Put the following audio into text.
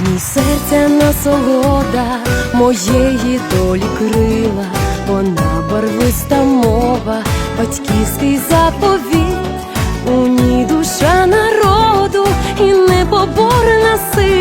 В ній серця насолода моєї долі крила, вона барвиста мова, батьківський заповіт, у ній душа народу і непоборна сила.